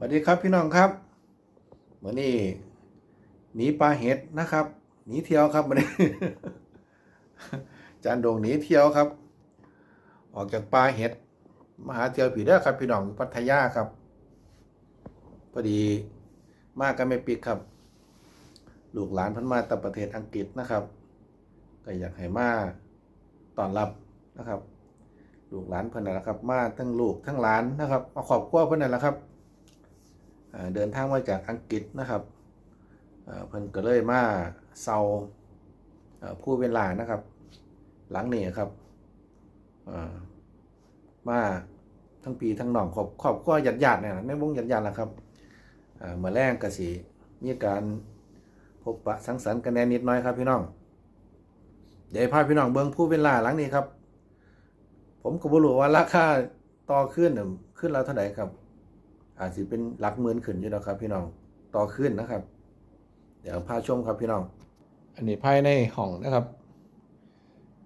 สวัสดีครับพี่น้องครับวันนี้หนีปลาเห็ดนะครับหนีเที่ยวครับวันนี้จานโด่งหนีเที่ยวครับ ออกจากปลาเห็ดมาหาเที่ยวผีเด้อครับ พี่น้องพัทยาครับพอดีมากันไม่ปิดครับ ลูกหลานพันมาจากประเทศอังกฤษนะครับก็อยากให้มาต้อนรับนะครับ ลูกหลานเพิ่นนั่นแหละครับ มาทั้งลูกทั้งหลานนะครับมาขอบครัวเพิ่นนั่นแหละครับ เดินทางมาจากอังกฤษนะครับเพิ่นก็เลยมาเซาผู้เวลานะครับ หลังนี้ครับมาทั้งปีทั้งหน้องครอบครอบครัวญาติญาติๆเนี่ยในวงญาติญาติๆล่ะครับเมื่อแรงก็สิมีการพบปะสังสรรค์กันแน่นิดน้อยครับพี่น้อง เดี๋ยวพาพี่น้องเบิ่งผู้เวลาหลังนี้ครับ ผมก็บ่รู้ว่าราคาต่อขึ้นขึ้นแล้วเท่าไหร่ครับ อาจสิเป็นหลักหมื่นขึ้นอยู่แล้วครับ พี่น้องต่อขึ้นนะครับ เดี๋ยวพาชมครับพี่น้อง อันนี้ภายในห้องนะครับ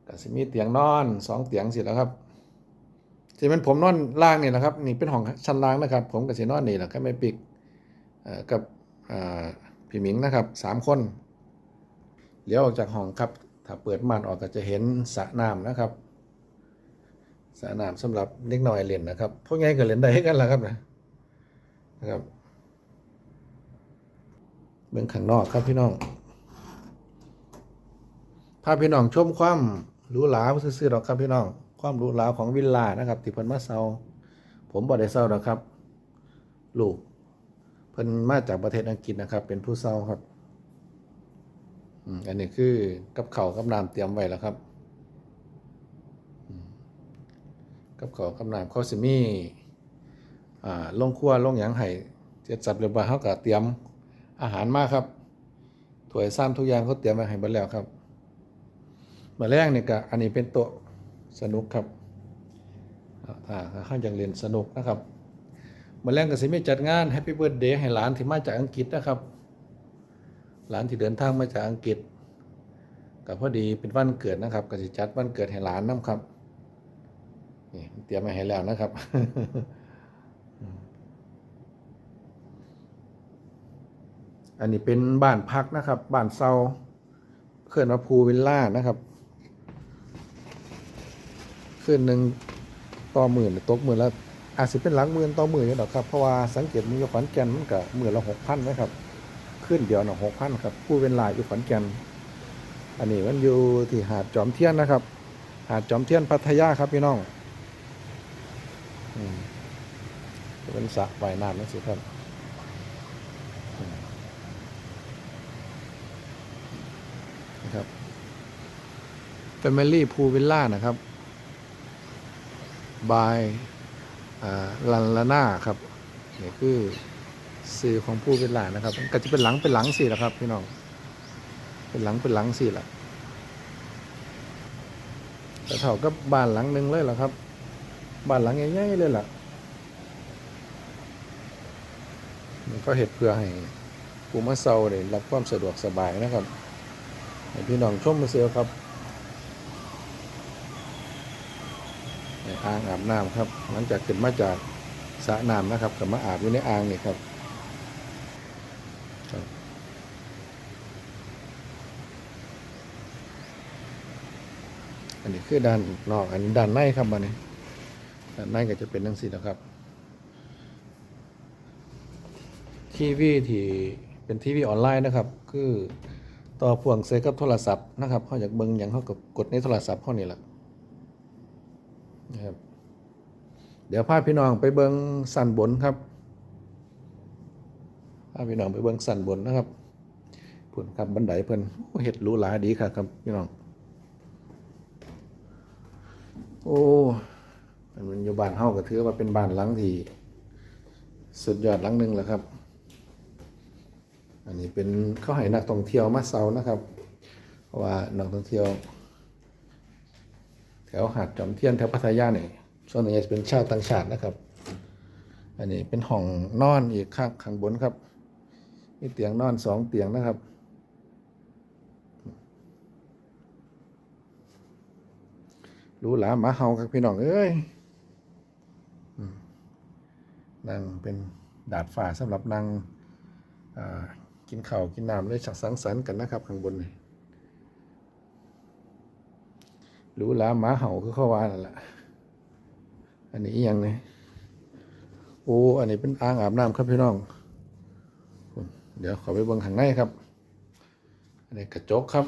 ก็สิมีเตียงนอนสองเตียงสิแล้วครับสิเป็นผมนอนล่างนี่แหละครับนี่เป็นห้องชั้นล่างนะครับ ผมกับสินอนนี่แหละก็ไม่ปิกกับพี่หมิงนะครับสามคนเลี้ยวออกจากห้องครับ ถ้าเปิดม่านออกก็จะเห็นสระน้ำนะครับสะนามสำหรับเด็กน้อยเล่นนะครับพวกไงก็เล่นได้ให้กันละครับนะ นะครับเบื้องข้างนอกครับพี่น้องพาพี่น้องชมความหรูหราซื่อๆหรอกครับพี่น้องความหรูหราของวิลล่านะครับที่เพิ่นมาเซาผมบ่ได้เซาหรอกครับ ลูกเพิ่นมาจากประเทศอังกฤษนะครับ เป็นผู้เซาครับอันนี้คือกับเขากับน้ำเตรียมไว้แล้วครับ กับขอกำนามเขาสิมี อ่าลงครัวลงหยังให้เจ็ดสับเรียบร้อยเขาก็เตรียมอาหารมาครับถ้วยซ้ำทุกอย่างเขาเตรียมไว้ให้เบิดแล้วครับมาแรกนี่ก็อันนี้เป็นโต๊ะสนุกครับอ่าถ้าเขาอยากเรียนสนุกนะครับมาแรกก็สิมีจัดงานแฮปปี้เบิร์ดเดย์ให้หลานที่มาจากอังกฤษนะครับ หลานที่เดินทางมาจากอังกฤษก็พอดีเป็นวันเกิดนะครับก็สิจัดวันเกิดให้หลานนํครับนี่เตรียมมาให้แล้วนะครับ อันนี้เป็นบ้านพักนะครับ บ้านเซาเคลื่อนมาภูวิลล่านะครับคืนหนึ่งต่อหมื่นตกหมื่นละอาจจะเป็นหลักหมื่นต่อหมื่นนี่หรอกครับ เพราะว่าสังเกตมีอยู่ขอนแก่นมันก็หมื่นละหกพันนะครับ ขึ้นเดียวหน่ะหกพันครับผู้เป็นลายอยู่ขอนแก่นอันนี้มันอยู่ที่หาดจอมเทียนนะครับ หาดจอมเทียนพัทยาครับพี่น้องอเป็นสระว่ายน้ำนั่นสิครับอืม นะครับ Family Pool Villa นะครับ บายลันลาน่าครับนี่คือสื่อของผู้วิลล่านะครับ ก็จะเป็นหลังเป็นหลังสิแหละครับ พี่น้อง เป็นหลังเป็นหลังสิแหละแต่เท่ากับบ้านหลังหนึ่งเลยเหรอครับ บ้านหลังใหญ่ๆเลยล่ะมันก็เห็ดเพื่อให้ผู้มาเซาได้รับความสะดวกสบายนะครับ ให้พี่น้องชมมาเซียวครับในอ่างอาบน้ำครับ หลังจากขึ้นมาจากสระน้ำนะครับกับมาอาบอยู่ในอ่างนี่ครับอันนี้คือด้านนอกอันนี้ด้านในครับมันนี้ด้านในก็จะเป็นทั้งสี่นะครับ ทีวีที่เป็นทีวีออนไลน์นะครับ คือ ต่อพ่วงใส่กับโทรศัพท์นะครับเขาอยากเบิ่งอย่างเขาก็กดในโทรศัพท์เขานี่แหละนะครับเดี๋ยวพาพี่น้องไปเบิ่งสันบนครับพาพี่น้องไปเบิ่งสันบนนะครับผลครับบันไดเพิ่นโอ้เห็ดรูหราดีค่ะครับพี่น้อง โอ้มันอยู่บ้านเฮาก็ถือว่าเป็นบ้านหลังที่สุดยอดหลังหนึ่งแหละครับ อันนี้เป็นเขาให้นักท่องเที่ยวมาเซานะครับ เพราะว่านักท่องเที่ยว แถวหาดจอมเทียนแถวพัทยาเนี่ยส่วนใหญ่จะเป็นชาวต่างชาตินะครับ อันนี้เป็นห้องนอนอีกข้างข้างบนครับมีเตียงนอนสองเตียงนะครับรูหราหมาเฮาครับพี่น้องเอ้ยนั่งเป็นดาดฟ้าสำหรับนั่งอ่า กินข้าวกินน้ำเลยสักสังสรรค์กันนะครับ ข้างบนหรู้ลาหมาเห่าคือข้าวานั่นแหละอันนี้ยังไงโอ้อันนี้เป็นอ่างอาบน้ำครับพี่น้อง เดี๋ยวขอไปเบิ่งข้างในครับ อันนี้กระจกครับ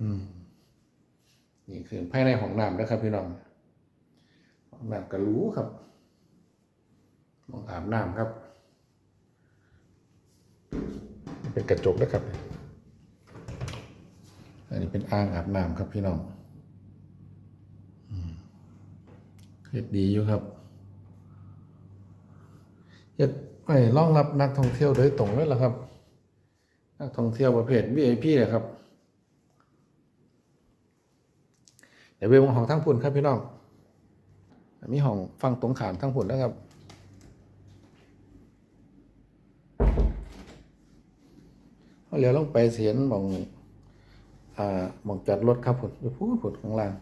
อืมนี่คือภายในห้องน้ำนะครับพี่น้อง น้ำกระรู้ครับห้องอาบน้ำครับ เป็นกระจกนะครับ อันนี้เป็นอ่างอาบน้ำครับพี่น้องเฮ็ดดีอยู่ครับเฮ็ดไปรองรับนักท่องเที่ยวโดยตรงเลยล่ะครับ นักท่องเที่ยวประเภท VIP เลยครับเดี๋ยวไปมองหองทั้งพุ่นครับพี่น้อง มีห้องฟังตรงขามทั้งพุ่นนะครับเขาเลี้ยวลงไปเสียนมองอ่าหมองจอดรถครับพุ่นอยู่พูดพุ่นข้างล่าง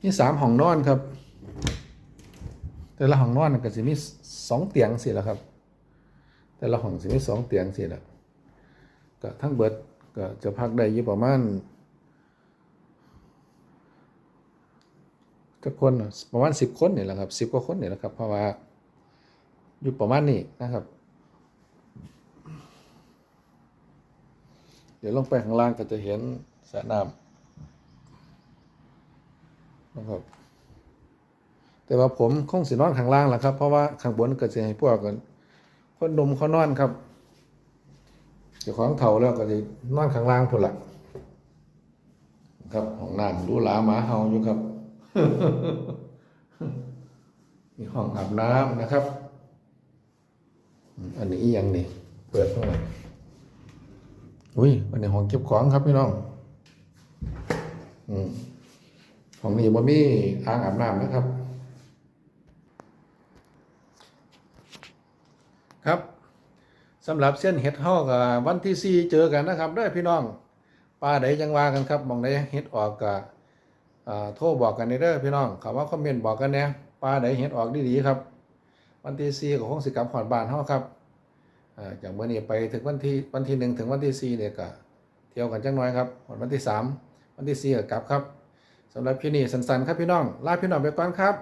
มีสามห้องนอนครับ แต่ละห้องนอนก็จะมีสองเตียงสิแหละครับ แต่ละห้องจะมีสองเตียงสิแหละก็ทั้งเบิดก็จะพักได้ยู่ประมาณ ก็คนประมาณสิบคนนี่แหละครับสิบกว่าคนนี่แหละครับ เพราะว่าอยู่ประมาณนี้นะครับ เดี๋ยวลงไปข้างล่างก็จะเห็นสระน้ำนะครับ แต่ว่าผมคงสินอนข้างล่างแหละครับ เพราะว่าข้างบนก็จะให้พวกกันคนดมเขานอนครับเจ้าของเถ่าแล้วก็จะนอนข้างล่างพุ่นละครับห้องน้ำดูหลาหมาเห่าอยู่ครับ มีห้องอาบน้ำนะครับ อันนี้อียังนี่เปิดเข้ามาอุ้ยอันนี้ห้องเก็บของครับพี่น้องอืมของนี้บ่มีอ่างอาบน้ำนะครับ ครับสำหรับเส้นเห็ดเฮากับวันที่สี่เจอกันนะครับเด้อพี่น้องปลาใดจังว่ากันครับมองใดเห็ดออกกับ โทรบอกกันในเด้อพี่น้องคำว่าคอมเมนต์บอกกันแหน่ปลาใดเห็นออกดีๆครับ วันที่สี่ก็คงสิกรรมขอนบานเท่าครับอ่าจากเมื่อนี้ไปถึงวันที่วันที่หนึ่งถึงวันที่สี่เนี่ยก็เที่ยวกันจังน้อยครับหอดวันที่สามวันที่สี่ก็กลับครับสำหรับพี่นี่สันๆครับพี่น้องลาพี่น้องไปก่อนครับ